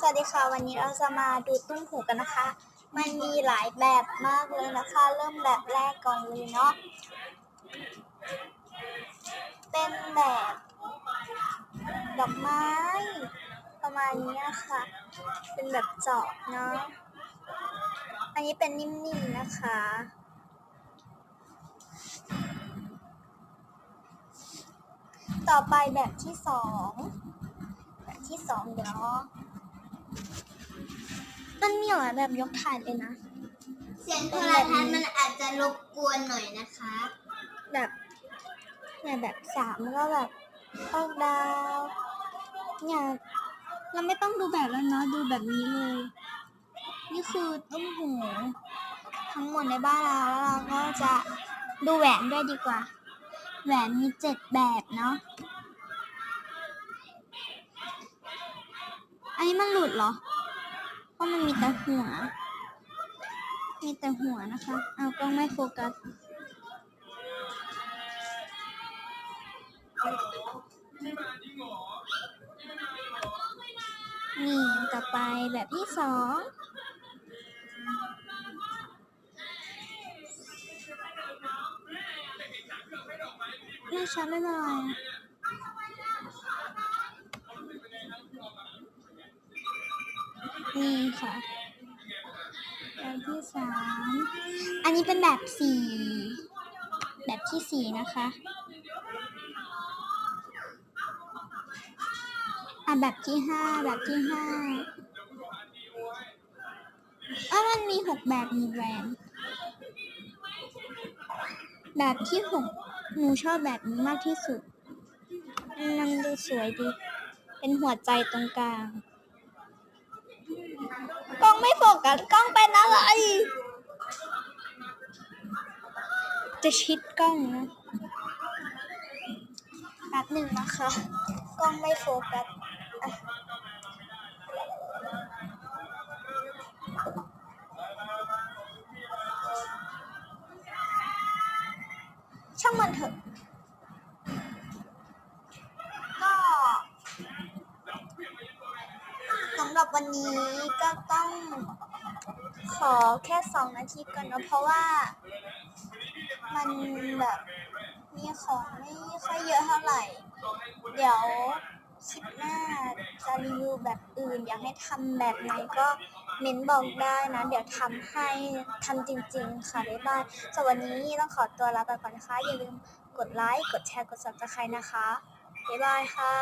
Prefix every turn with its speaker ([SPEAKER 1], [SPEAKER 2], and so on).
[SPEAKER 1] สวัสดีค่ะ วันนี้เราจะมาดูตุ้มหูกันนะคะ มันมีหลายแบบมากเลยนะคะ เริ่มแบบแรกก่อนเลยเนาะเป็นแบบดอกไม้ ประมาณนี้ค่ะ เป็นแบบเจาะเนาะอันนี้เป็นนิ่มๆนะคะต่อไปแบบที่สองแบบที่สองเดี๋ยว มันมีหลายแบบยกถ่ายเลยนะ
[SPEAKER 2] เสียงโทรทัศน์มันอาจจะรบกวนหน่อยนะคะ
[SPEAKER 1] แบบเนี่ยแบบสามก็แบบออกดาวเนี่ยเราไม่ต้องดูแบบแล้วเนาะดูแบบนี้เลย นี่คือตุ้มหูทั้งหมดในบ้านเราแล้วเราก็จะดูแหวนด้วยดีกว่า แหวนมีเจ็ดแบบเนาะ นี้มันหลุดเหรอ เพราะมันมีแต่หัว มีแต่หัวนะคะ เอากล้องไม่โฟกัสนี่ต่อไปแบบที่สองไม่ชัดไม่เป็นไร นี่ค่ะแบบที่สามอันนี้เป็นแบบสี่แบบที่สี่นะคะอะแบบที่ห้าแบบที่ห้าอะมันมีหกแบบมีแหวนแบบที่หกหนูชอบแบบนี้มากที่สุด มันดูสวยดี เป็นหัวใจตรงกลาง กล้องไม่โฟกัสกล้องเป็นอะไร จะชิดกล้องนะแป๊บหนึ่งนะคะ กล้องไม่โฟกัสช่างมันเถอะ หรับวันนี้ก็ต้องขอแค่สองนาทีก่อนเนะเพราะว่ามันแบบมีของไม่ค่อยเยอะเท่าไหร่ เดี๋ยวคลิปหน้าจะรีวิวแบบอื่น อยากให้ทำแบบไหนก็เม้นบอกได้นะ เดี๋ยวทำให้ทำจริง ๆ ค่ะบ๊ายบายสำหรับวันนี้ต้องขอตัวลาไปก่อนนะคะ อย่าลืมกดไลค์ กดแชร์ กด subscribe นะคะบ๊ายบายค่ะ